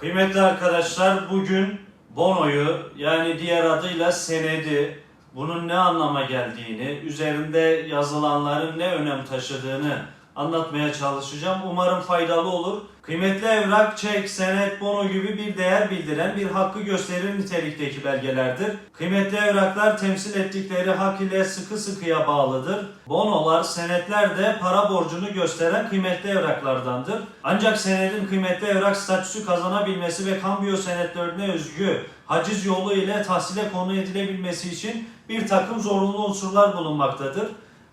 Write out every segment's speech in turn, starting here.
Kıymetli arkadaşlar bugün bonoyu yani diğer adıyla senedi bunun ne anlama geldiğini, üzerinde yazılanların ne önem taşıdığını anlatmaya çalışacağım. Umarım faydalı olur. Kıymetli evrak, çek, senet, bono gibi bir değer bildiren bir hakkı gösterir nitelikteki belgelerdir. Kıymetli evraklar temsil ettikleri hak ile sıkı sıkıya bağlıdır. Bonolar, senetler de para borcunu gösteren kıymetli evraklardandır. Ancak senedin kıymetli evrak statüsü kazanabilmesi ve kambiyo senetlerine özgü haciz yolu ile tahsile konu edilebilmesi için bir takım zorunlu unsurlar bulunmaktadır.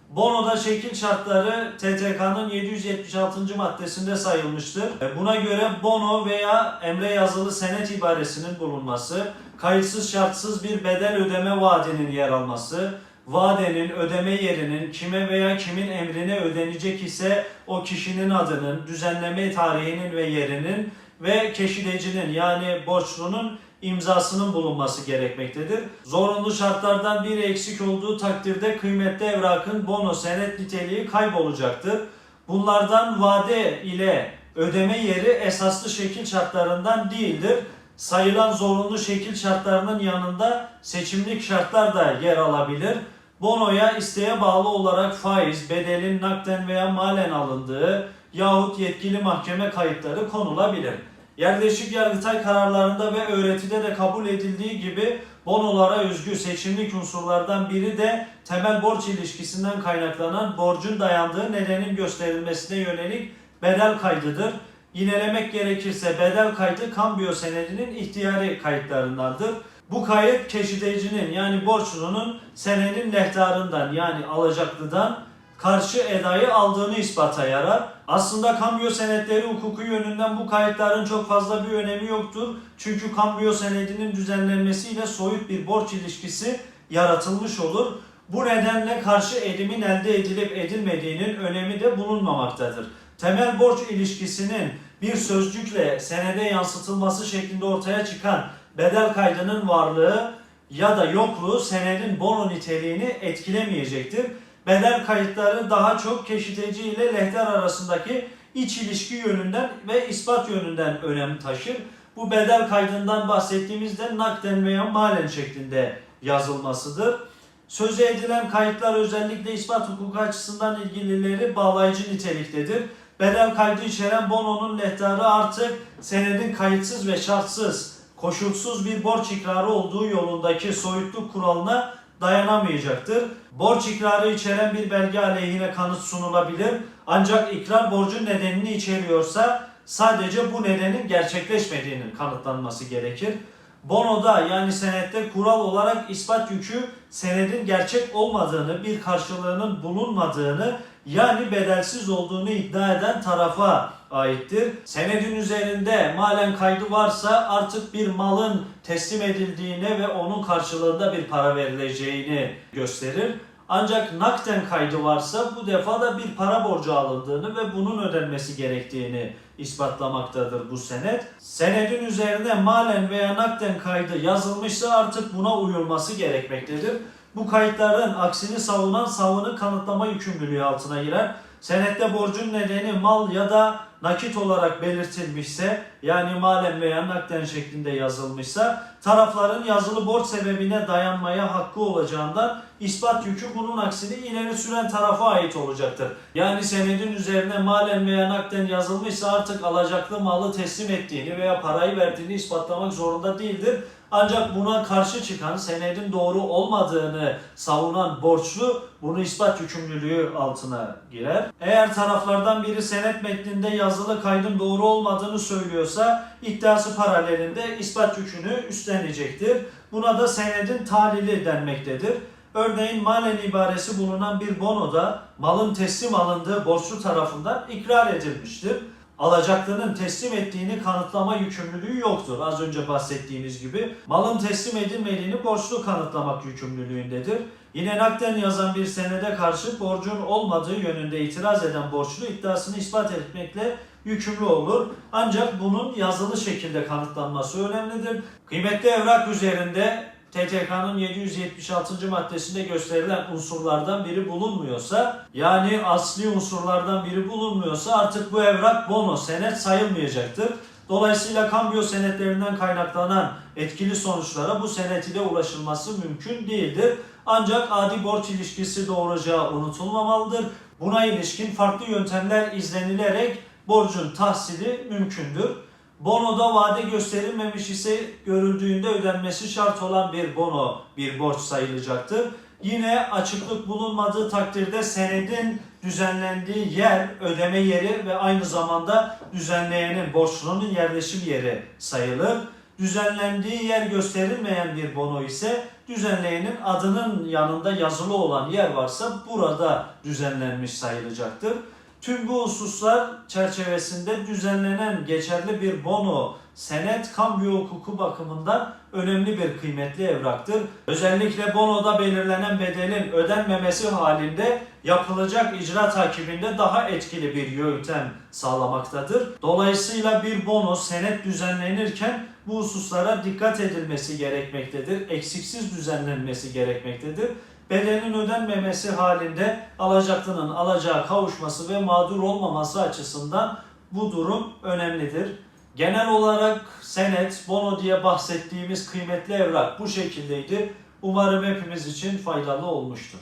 Bono'da şekil şartları TTK'nın 776. maddesinde sayılmıştır. E, Buna göre bono veya emre yazılı senet ibaresinin bulunması, kayıtsız şartsız bir bedel ödeme vaadinin yer alması, vadenin ödeme yerinin kime veya kimin emrine ödenecek ise o kişinin adının, düzenleme tarihinin ve yerinin ve keşidecinin yani borçlunun imzasının bulunması gerekmektedir. Zorunlu şartlardan biri eksik olduğu takdirde kıymetli evrakın bono senet niteliği kaybolacaktır. Bunlardan vade ile ödeme yeri esaslı şekil şartlarından değildir. Sayılan zorunlu şekil şartlarının yanında seçimlik şartlar da yer alabilir. Bonoya isteğe bağlı olarak faiz, bedelin nakden veya malen alındığı yahut yetkili mahkeme kayıtları konulabilir. Yerleşik yargıtay kararlarında ve öğretide de kabul edildiği gibi bonolara özgü seçimlik unsurlardan biri de temel borç ilişkisinden kaynaklanan borcun dayandığı nedenin gösterilmesine yönelik bedel kaydıdır. Yinelemek gerekirse bedel kaydı kambiyo senedinin ihtiyari kayıtlarındandır. Bu kayıt keşidecinin yani borçlunun senenin lehtarından yani alacaklıdan karşı edayı aldığını ispata yarar. Aslında kambiyo senetleri hukuku yönünden bu kayıtların çok fazla bir önemi yoktur. Çünkü kambiyo senedinin düzenlenmesiyle soyut bir borç ilişkisi yaratılmış olur. Bu nedenle karşı edimin elde edilip edilmediğinin önemi de bulunmamaktadır. Temel borç ilişkisinin bir sözcükle senede yansıtılması şeklinde ortaya çıkan bedel kaydının varlığı ya da yokluğu senedin bono niteliğini etkilemeyecektir. Bedel kayıtları daha çok keşiteci ile lehter arasındaki iç ilişki yönünden ve ispat yönünden önem taşır. Bu bedel kaydından bahsettiğimizde nakden veya malen şeklinde yazılmasıdır. Sözü edilen kayıtlar özellikle ispat hukuku açısından ilgilileri bağlayıcı niteliktedir. Bedel kaydı içeren bononun lehtarı artık senedin kayıtsız ve şartsız, koşulsuz bir borç ikrarı olduğu yolundaki soyutluk kuralına dayanamayacaktır. Borç ikrarı içeren bir belge aleyhine kanıt sunulabilir. Ancak ikrar borcun nedenini içeriyorsa sadece bu nedenin gerçekleşmediğinin kanıtlanması gerekir. Bonoda yani senette kural olarak ispat yükü senedin gerçek olmadığını, bir karşılığının bulunmadığını yani bedelsiz olduğunu iddia eden tarafa aittir. Senedin üzerinde malen kaydı varsa artık bir malın teslim edildiğine ve onun karşılığında bir para verileceğini gösterir. Ancak nakden kaydı varsa bu defa da bir para borcu alındığını ve bunun ödenmesi gerektiğini ispatlamaktadır bu senet. Senedin üzerine malen veya nakden kaydı yazılmışsa artık buna uyulması gerekmektedir. Bu kayıtların aksini savunan savını kanıtlama yükümlülüğü altına girer. Senette borcun nedeni mal ya da nakit olarak belirtilmişse yani malen veya nakden şeklinde yazılmışsa tarafların yazılı borç sebebine dayanmaya hakkı olacağından ispat yükü bunun aksini ileri süren tarafa ait olacaktır. Yani senedin üzerine malen veya nakden yazılmışsa artık alacaklı malı teslim ettiğini veya parayı verdiğini ispatlamak zorunda değildir. Ancak buna karşı çıkan senedin doğru olmadığını savunan borçlu bunu ispat yükümlülüğü altına girer. Eğer taraflardan biri senet metninde yazılı kaydın doğru olmadığını söylüyorsa iddiası paralelinde ispat yükünü üstlenecektir. Buna da senedin talili denmektedir. Örneğin malen ibaresi bulunan bir bonoda malın teslim alındığı borçlu tarafından ikrar edilmiştir alacaklının teslim ettiğini kanıtlama yükümlülüğü yoktur. Az önce bahsettiğimiz gibi malın teslim edilmediğini borçlu kanıtlamak yükümlülüğündedir. Yine nakden yazan bir senede karşı borcun olmadığı yönünde itiraz eden borçlu iddiasını ispat etmekle yükümlü olur. Ancak bunun yazılı şekilde kanıtlanması önemlidir. Kıymetli evrak üzerinde TTK'nın 776. maddesinde gösterilen unsurlardan biri bulunmuyorsa yani asli unsurlardan biri bulunmuyorsa artık bu evrak bono senet sayılmayacaktır. Dolayısıyla kambiyo senetlerinden kaynaklanan etkili sonuçlara bu senet ile ulaşılması mümkün değildir. Ancak adi borç ilişkisi doğuracağı unutulmamalıdır. Buna ilişkin farklı yöntemler izlenilerek borcun tahsili mümkündür. Bonoda vade gösterilmemiş ise görüldüğünde ödenmesi şart olan bir bono bir borç sayılacaktır. Yine açıklık bulunmadığı takdirde senedin düzenlendiği yer, ödeme yeri ve aynı zamanda düzenleyenin borçlunun yerleşim yeri sayılır. Düzenlendiği yer gösterilmeyen bir bono ise düzenleyenin adının yanında yazılı olan yer varsa burada düzenlenmiş sayılacaktır. Tüm bu hususlar çerçevesinde düzenlenen geçerli bir bono, senet, kambiyo hukuku bakımından önemli bir kıymetli evraktır. Özellikle bonoda belirlenen bedelin ödenmemesi halinde yapılacak icra takibinde daha etkili bir yöntem sağlamaktadır. Dolayısıyla bir bono, senet düzenlenirken bu hususlara dikkat edilmesi gerekmektedir. Eksiksiz düzenlenmesi gerekmektedir bedelin ödenmemesi halinde alacaklının alacağı kavuşması ve mağdur olmaması açısından bu durum önemlidir. Genel olarak senet, bono diye bahsettiğimiz kıymetli evrak bu şekildeydi. Umarım hepimiz için faydalı olmuştur.